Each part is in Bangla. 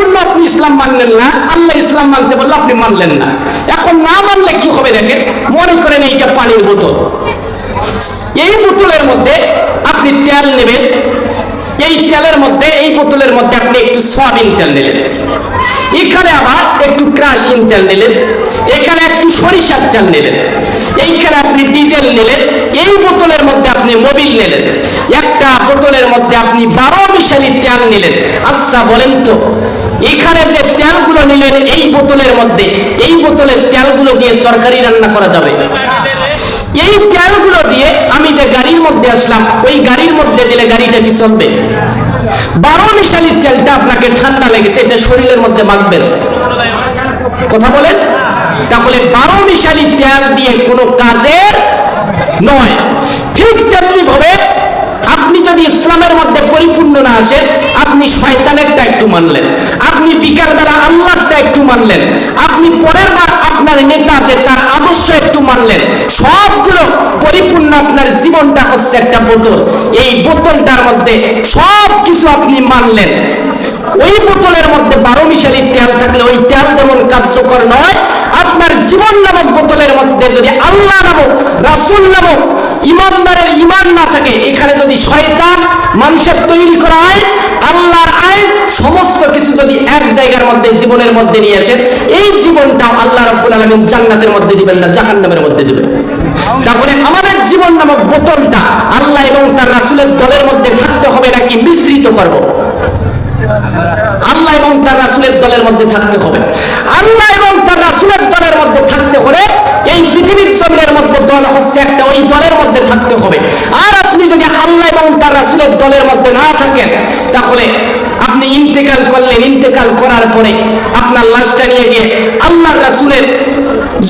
পরিপূর্ণ আপনি ইসলাম মানলেন না, আল্লাহ ইসলাম মানতে বললে, আপনি মানলেন না। এখন না মানলে কি হবে দেখেন? মনে করেন এইটা পানির বোতল। এই বোতলের মধ্যে আপনি তেল নেবেন। এই তেলের মধ্যে, এই বোতলের মধ্যে আপনি একটু সয়াবিন তেল নিলেন। এখানে আবার একটু ক্রাশিন তেল নিলেন। এখানে একটু সরিষার তেল নিলেন। এইখানে আপনি ডিজেল নিলেন। এই বোতলের মধ্যে আপনি মোবিল নিলেন। একটা বোতলের মধ্যে আপনি বারো মিশালি তেল নিলেন। আচ্ছা বলেন তো এখানে যে তেলগুলো নিলেন, এই বোতলের মধ্যে, এই বোতলের তেলগুলো দিয়ে তরকারি রান্না করা যাবে। এই তেলগুলো দিয়ে আমি যে গাড়ির মধ্যে আসলাম, ওই গাড়ির মধ্যে দিলে গাড়িটা কি চলবে? বারো মিশালির তেলটা আপনাকে ঠান্ডা লেগেছে, এটা শরীরের মধ্যে মাখবেন কথা বলেন? তাহলে বারো মিশালি তেল দিয়ে কোনো কাজের নয়। ঠিক তেমনি ভাবে আপনি যদি ইসলামের মধ্যে পরিপূর্ণ না আসেন আপনি শয়তানেরটা একটু মানলেন। আপনি বিকালবেলা আল্লাহটা একটু মানলেন। আপনি পরের বার আপনার নেতা আছে তার আদর্শ একটু মানলেন। সবগুলো পরিপূর্ণ আপনার জীবনটা হচ্ছে একটা বোতল। এই বোতলটার মধ্যে সব কিছু আপনি মানলেন। ওই বোতলের মধ্যে বারো মিশালি তেল থাকলে ওই তেল যেমন কার্যকর নয়। আপনার জীবন নামক বোতলের মধ্যে যদি আল্লাহ নামক, রাসুল নামক, ইমানদারের ইমান না থাকে এখানে যদি শয়তান মানুষের তৈরি করা আইন আল্লাহর আইন সমস্ত কিছু যদি এক জায়গার মধ্যে, জীবনের মধ্যে নিয়ে আসেন। এই জীবনটা আল্লাহ রাব্বুল আলামিন জান্নাতের মধ্যে দিবেন না, জাহান্নামের মধ্যে দিবেন। তাহলে আমাদের জীবন নামক বোতলটা আল্লাহ এবং তার রাসূলের দলের মধ্যে থাকতে হবে নাকি মিশ্রিত করব? আল্লাহ এবং তার রাসূলের দলের মধ্যে থাকতে হবে। আল্লাহ এবং তার রাসূলের দলের মধ্যে থাকতে হলে এই পৃথিবীর জন্মের মধ্যে দল হচ্ছে একটা, ওই দলের মধ্যে থাকতে হবে। আর আপনি যদি আল্লাহ এবং তার রাসূলের দলের মধ্যে না থাকেন, তাহলে আপনি ইন্তেকাল করলেন, ইন্তেকাল করার পরে আপনার লাশটা নিয়ে গিয়ে আল্লাহর রাসূলের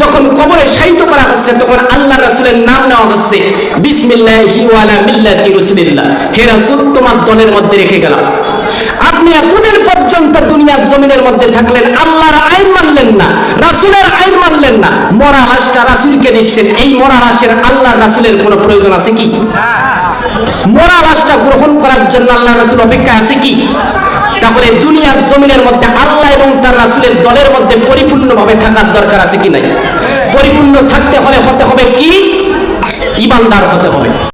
যখন কবরে শায়িত করা হচ্ছে, তখন আল্লাহ রাসূলের নাম নেওয়া হচ্ছে, বিসমিল্লাহি ওয়ালা মিল্লাতি রাসূলিল্লাহ। হে রাসূল, তোমার দলের মধ্যে রেখে গেলাম। আপনি এতদিন পর্যন্ত দুনিয়ার জমিনের মধ্যে থাকলেন, আল্লাহর আইন মানলেন না, রাসূলের আইন মানলেন মরা লাশটা রাসুলকে দিচ্ছেন। এই মরা লাশের আল্লাহ রাসুলের কোনো প্রয়োজন আছে কি? মরা লাশটা গ্রহণ করার জন্য আল্লাহ রাসুল অপেক্ষা আছে কি? তাহলে দুনিয়ার জমিনের মধ্যে আল্লাহ এবং তার রাসুলের দলের মধ্যে পরিপূর্ণভাবে থাকার দরকার আছে কি নাই? পরিপূর্ণ থাকতে হলে হতে হবে কি? ইমানদার হতে হবে।